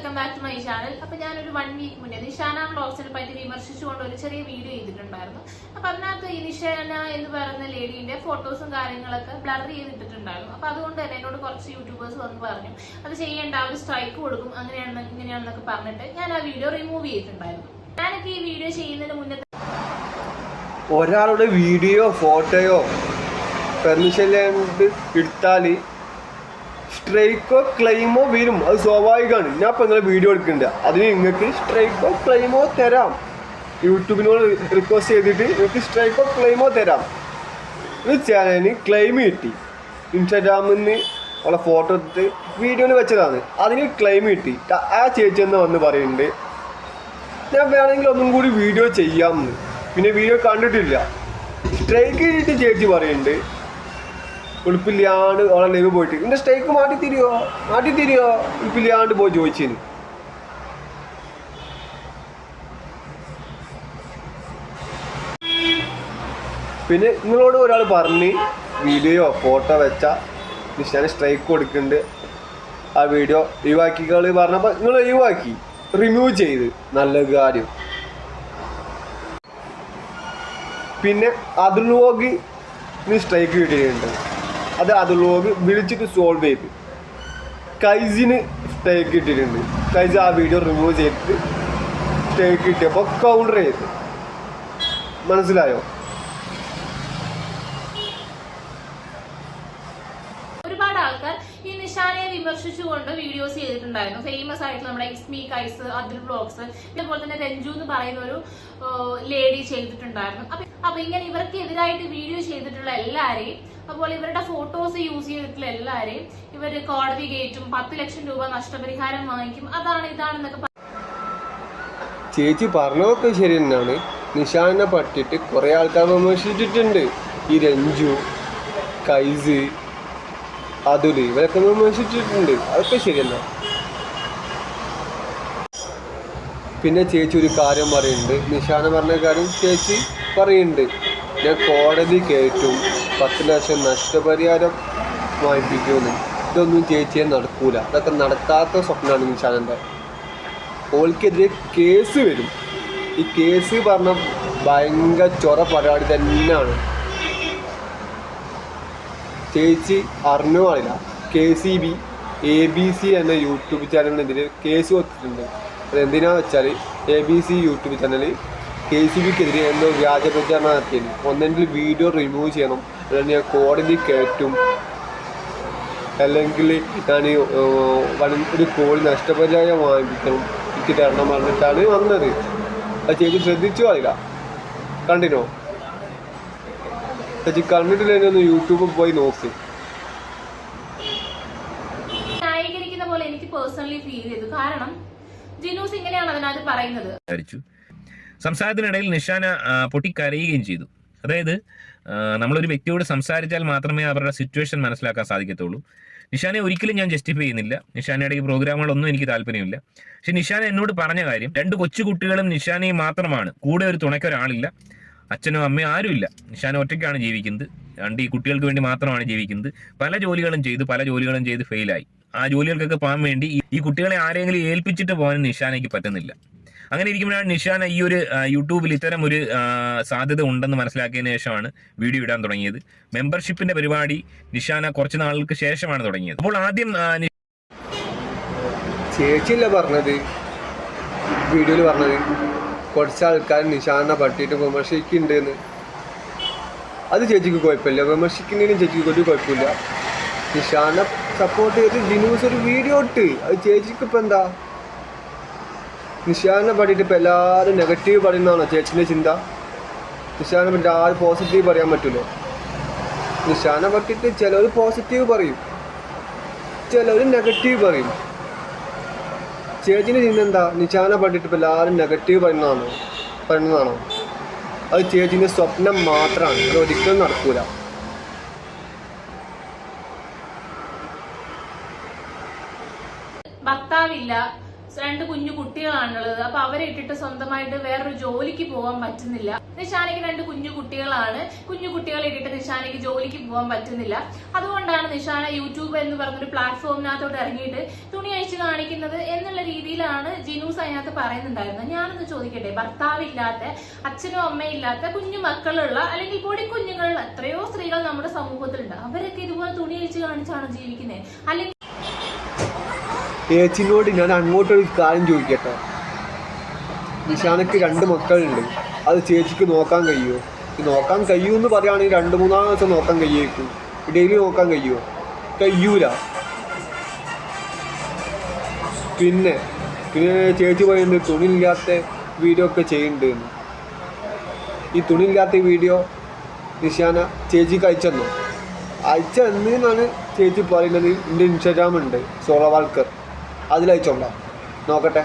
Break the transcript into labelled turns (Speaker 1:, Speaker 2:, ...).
Speaker 1: Welcome back to my channel. അപ്പൊ ഞാനൊരു one week മുന്നേ നിഷാന ബ്ലോഗ്സിനെ പറ്റി വിമർശിച്ചുകൊണ്ട് ഒരു ചെറിയ വീഡിയോ ചെയ്തിട്ടുണ്ടായിരുന്നു അപ്പൊ അതിനകത്ത് ഈ നിഷാന എന്ന് പറയുന്ന ലേഡീന്റെ ഫോട്ടോസും കാര്യങ്ങളൊക്കെ ബ്ലർ ചെയ്തിട്ടുണ്ടായിരുന്നു അപ്പൊ അതുകൊണ്ട് തന്നെ എന്നോട് കുറച്ച് യൂട്യൂബേഴ്സ് വന്ന് പറഞ്ഞു അത് ചെയ്യേണ്ട ഒരു സ്ട്രൈക്ക് കൊടുക്കും അങ്ങനെയാണ് ഇങ്ങനെയാണെന്നൊക്കെ പറഞ്ഞിട്ട് ഞാൻ ആ വീഡിയോ റിമൂവ് ചെയ്തിട്ടുണ്ടായിരുന്നു. ഞാനൊക്കെ ഈ വീഡിയോ ചെയ്യുന്നതിന് മുന്നേ
Speaker 2: ഒരാളുടെ വീഡിയോ ഫോട്ടോയോ പെർമിഷൻ എടുത്താൽ സ്ട്രൈക്കോ ക്ലെയിമോ വരും. അത് സ്വാഭാവികമാണ്. ഞാൻ ഇപ്പം നിങ്ങളെ വീഡിയോ എടുക്കുന്നുണ്ട്. അതിന് നിങ്ങൾക്ക് സ്ട്രൈക്കോ ക്ലെയിമോ തരാം. യൂട്യൂബിനോട് റിക്വസ്റ്റ് ചെയ്തിട്ട് നിങ്ങൾക്ക് സ്ട്രൈക്കോ ക്ലെയിമോ തരാം. ഇത് ചാനലിന് ക്ലെയിം കിട്ടി. ഇൻസ്റ്റാഗ്രാമിൽ നിന്ന് ഉള്ള ഫോട്ടോ എടുത്ത് വീഡിയോയിൽ വെച്ചതാണ്. അതിന് ക്ലെയിം കിട്ടി. ആ ചേച്ചി എന്ന് വന്ന് പറയുന്നുണ്ട്. ഞാൻ വേണമെങ്കിൽ ഒന്നും കൂടി വീഡിയോ ചെയ്യാമെന്ന് പിന്നെ വീഡിയോ കണ്ടിട്ടില്ല. സ്ട്രൈക്ക് ചെയ്തിട്ട് ചേച്ചി പറയുന്നുണ്ട്. ഉളുപ്പില്ലാണ്ട് ഓളെ ലൈവ് പോയിട്ട്. എന്റെ സ്ട്രൈക്ക് മാറ്റി തിരിയോ മാറ്റി തിരിയോ ഉളുപ്പില്ലാണ്ട് പോയി ചോദിച്ചേന്. പിന്നെ നിങ്ങളോട് ഒരാൾ പറഞ്ഞ് വീഡിയോ ഫോട്ടോ വെച്ച നിഷാന് സ്ട്രൈക്ക് കൊടുക്കുന്നുണ്ട് ആ വീഡിയോ ഒഴിവാക്കിക്കൾ പറഞ്ഞപ്പോൾ നിങ്ങൾ ഒഴിവാക്കി. റിമൂവ് ചെയ്ത്. നല്ല കാര്യം. പിന്നെ അതിൽ അതുലോഗ് സ്ട്രൈക്ക് കിട്ടിയിട്ടുണ്ട്. അത് അതിലോക്ക് വിളിച്ചിട്ട് സോൾവ് ചെയ്ത്. കൈസിന് സ്റ്റേക്ക് കിട്ടിയിട്ടുണ്ട് കൈസ് ആ വീഡിയോ റിമൂവ് ചെയ്തിട്ട് സ്റ്റേക്ക് കിട്ടിയപ്പോൾ കൗണ്ടർ ചെയ്ത്. മനസ്സിലായോ?
Speaker 1: ആൾക്കാർ ഈ നിഷാനയെ വിമർശിച്ചുകൊണ്ട് വീഡിയോസ് ചെയ്തിട്ടുണ്ടായിരുന്നു. ഫേമസ് ആയിട്ടുള്ള നമ്മുടെ ഇസ്മി കൈസ് അതിൽ ബ്ലോഗ്സ് ഇതേപോലെ തന്നെ രഞ്ജു എന്ന് പറയുന്ന ഒരു ലേഡി ചെയ്തിട്ടുണ്ടായിരുന്നു. അപ്പൊ അപ്പൊ ഇങ്ങനെ ഇവർക്ക് എതിരായിട്ട് വീഡിയോ ചെയ്തിട്ടുള്ള എല്ലാരെയും അതുപോലെ ഇവരുടെ ഫോട്ടോസ് യൂസ് ചെയ്തിട്ടുള്ള എല്ലാരെയും ഇവർ കോടതി കയറ്റും പത്ത് ലക്ഷം രൂപ നഷ്ടപരിഹാരം വാങ്ങിക്കും. അതാണ് ഇതാണെന്നൊക്കെ
Speaker 2: ചേച്ചി പറഞ്ഞതൊക്കെ ശരി തന്നെയാണ്. നിഷാനെ പറ്റിയിട്ട് കുറേ ആൾക്കാർ വിമർശിച്ചിട്ടുണ്ട്. ഈ രഞ്ജു കൈസ് അതുൽ. ഇവരൊക്കെ വിമർശിച്ചിട്ടുണ്ട്. അതൊക്കെ ശരിയല്ല. പിന്നെ ചേച്ചി ഒരു കാര്യം പറയുന്നുണ്ട്. നിഷാന പറഞ്ഞ കാര്യം ചേച്ചി പറയുന്നുണ്ട്. ഞാൻ കോടതി കയറ്റും. പത്ത് ലക്ഷം നഷ്ടപരിഹാരം വാങ്ങിപ്പിക്കുമെന്ന്. ഇതൊന്നും ചേച്ചിയെ നടക്കൂല. അതൊക്കെ നടക്കാത്ത സ്വപ്നമാണ് നിഷാനന്റെ ഓൾക്കെതിരെ കേസ് വരും. ഈ കേസ് പറഞ്ഞ ഭയങ്കര ചൊറ പരിപാടി തന്നെയാണ്. ചേച്ചി അറിഞ്ഞു അറിയില്ല. K C B A B C എന്ന യൂട്യൂബ് ചാനലിനെതിരെ കേസ് കൊടുത്തിട്ടുണ്ട്. അതെന്തിനാ വെച്ചാൽ A B C YouTube channel K C ബിക്കെതിരെ എന്തോ വ്യാജ പ്രചാരണം നടത്തിയത് ഒന്നെങ്കിൽ വീഡിയോ റിമൂവ് ചെയ്യണം അല്ലെങ്കിൽ ഞാൻ കോടതി കയറ്റും അല്ലെങ്കിൽ ഞാൻ ഒരു കോഴി നഷ്ടപരിഹാരം വാങ്ങിക്കണം എനിക്ക് തരണം പറഞ്ഞിട്ടാണ് വന്നത്. അത് ചേച്ചി ശ്രദ്ധിച്ചു അറിയില്ല. കണ്ടിനോ ചേച്ചി കണ്ടിട്ടില്ലെങ്കിൽ ഒന്ന് യൂട്യൂബിൽ പോയി നോക്ക്.
Speaker 1: ന്യായീകരിക്കുന്ന പോലെ എനിക്ക് പേഴ്സണലി ഫീൽ ചെയ്തു. കാരണം ജിനൂസ് ഇങ്ങനെയാണ് അതിനകത്ത് പറയുന്നത്.
Speaker 3: സംസാരിച്ചു സംസാരത്തിനിടയിൽ നിഷാന പൊട്ടി പൊട്ടിക്കരയുകയും ചെയ്തു. അതായത് നമ്മളൊരു വ്യക്തിയോട് സംസാരിച്ചാൽ മാത്രമേ അവരുടെ സിറ്റുവേഷൻ മനസ്സിലാക്കാൻ സാധിക്കത്തുള്ളൂ. നിഷാനെ ഒരിക്കലും ഞാൻ ജസ്റ്റിഫൈ ചെയ്യുന്നില്ല. നിഷാനയുടെ ഈ പ്രോഗ്രാമുകളൊന്നും എനിക്ക് താല്പര്യമില്ല. പക്ഷെ നിഷാന എന്നോട് പറഞ്ഞ കാര്യം രണ്ട് കൊച്ചുകുട്ടികളും നിഷാനയും മാത്രമാണ്. കൂടെ ഒരു തുണയ്ക്ക് ഒരാളില്ല. അച്ഛനോ അമ്മയും ആരുമില്ല. നിഷാൻ ഒറ്റയ്ക്കാണ് ജീവിക്കുന്നത്. രണ്ട് ഈ കുട്ടികൾക്ക് വേണ്ടി മാത്രമാണ് ജീവിക്കുന്നത്. പല ജോലികളും ചെയ്ത് പല ജോലികളും ചെയ്ത് ഫെയിലായി ആ ജോലികൾക്കൊക്കെ പോകാൻ വേണ്ടി ഈ- കുട്ടികളെ ആരെങ്കിലും ഏൽപ്പിച്ചിട്ട് പോകാൻ നിഷാനയ്ക്ക് പറ്റുന്നില്ല. അങ്ങനെ ഇരിക്കുമ്പോഴാണ് നിഷാന ഈ ഒരു യൂട്യൂബിൽ ഇത്തരം ഒരു സാധ്യത ഉണ്ടെന്ന് മനസ്സിലാക്കിയതിന് ശേഷമാണ് വീഡിയോ ഇടാൻ തുടങ്ങിയത്. മെമ്പർഷിപ്പിന്റെ പരിപാടി നിഷാന കുറച്ച് നാളുകൾക്ക് ശേഷമാണ് തുടങ്ങിയത്. അപ്പോൾ ആദ്യം
Speaker 2: ചേച്ചിയല്ല പറഞ്ഞത്? വീഡിയോയിൽ പറഞ്ഞത്. കുറച്ച് ആൾക്കാർ നിശാന പട്ടിയിട്ട് വിമർശിക്കുന്നുണ്ട് എന്ന് അത് ചേച്ചിക്ക് കുഴപ്പമില്ല. വിമർശിക്കുന്നതിനും ചേച്ചിക്ക് ഒരു കുഴപ്പമില്ല. നിഷാനെ സപ്പോർട്ട് ചെയ്ത് ജിനൂസ് ഒരു വീഡിയോ ഇട്ട്. അത് ചേച്ചിക്ക് ഇപ്പം എന്താ? നിഷാനെ പറ്റിയിട്ട് ഇപ്പം എല്ലാവരും നെഗറ്റീവ് പറയുന്നതാണോ ചേച്ചിന്റെ ചിന്ത? നിഷാനെ പറ്റി ആരും പോസിറ്റീവ് പറയാൻ പറ്റുമല്ലോ നിഷാനെ പറ്റിയിട്ട് ചിലർ പോസിറ്റീവ് പറയും. ചിലർ നെഗറ്റീവ് പറയും. ചേച്ചിന്റെ ചിന്ത എന്താ? നിശാനെ പറ്റിയിട്ട് ഇപ്പം എല്ലാവരും നെഗറ്റീവ് പറയുന്നതാണോ? പറയുന്നതാണോ? അത് ചേച്ചിന്റെ സ്വപ്നം മാത്രമാണ്. അത് ഒരിക്കലും നടക്കൂല.
Speaker 1: ഭർത്താവില്ല. രണ്ട് കുഞ്ഞു കുട്ടികളാണുള്ളത്. അപ്പൊ അവരെ ഇട്ടിട്ട് സ്വന്തമായിട്ട് വേറൊരു ജോലിക്ക് പോകാൻ പറ്റുന്നില്ല. നിഷാനയ്ക്ക് രണ്ട് കുഞ്ഞു കുട്ടികളാണ്. കുഞ്ഞു കുട്ടികളെ ഇട്ടിട്ട് നിഷാനയ്ക്ക് ജോലിക്ക് പോകാൻ പറ്റുന്നില്ല. അതുകൊണ്ടാണ് നിഷാന യൂട്യൂബ് എന്ന് പറഞ്ഞൊരു പ്ലാറ്റ്ഫോമിനകത്തോട്ട് ഇറങ്ങിയിട്ട് തുണി അഴിച്ച് കാണിക്കുന്നത് എന്നുള്ള രീതിയിലാണ് ജിനൂസ് അതിനകത്ത് പറയുന്നുണ്ടായിരുന്നത്. ഞാനൊന്ന് ചോദിക്കട്ടെ ഭർത്താവില്ലാത്ത അച്ഛനും അമ്മയും ഇല്ലാത്ത കുഞ്ഞു മക്കളുള്ള അല്ലെങ്കിൽ പൊടി കുഞ്ഞുങ്ങളുള്ള എത്രയോ സ്ത്രീകൾ നമ്മുടെ സമൂഹത്തിലുണ്ട്. അവരൊക്കെ ഇതുപോലെ തുണി അഴിച്ച് കാണിച്ചാണ് ജീവിക്കുന്നത്? അല്ലെങ്കിൽ
Speaker 2: ചേച്ചിനോട് ഞാൻ അങ്ങോട്ടൊരു കാര്യം ചോദിക്കട്ടെ? നിഷാനക്ക് രണ്ട് മക്കളുണ്ട്. അത് ചേച്ചിക്ക് നോക്കാൻ കഴിയുമോ നോക്കാൻ കഴിയൂ എന്ന് പറയുകയാണെങ്കിൽ രണ്ട് മൂന്നാം ദിവസം നോക്കാൻ കഴിയേക്കും. ഡെയിലി നോക്കാൻ കഴിയുമോ കഴിയൂല. പിന്നെ പിന്നെ ചേച്ചി പറയുന്നത് തുണിയില്ലാത്ത വീഡിയോ ഒക്കെ ചെയ്യുന്നുണ്ട്. ഈ തുണിയില്ലാത്ത വീഡിയോ നിഷാന ചേച്ചിക്ക് അയച്ചെന്നോ? അയച്ചെന്നാണ് ചേച്ചി പറയുന്നത്. എന്റെ ഇൻസ്റ്റാഗ്രാം ഉണ്ട് സോള വാൾക്കർ അതിലയച്ചോളാം നോക്കട്ടെ.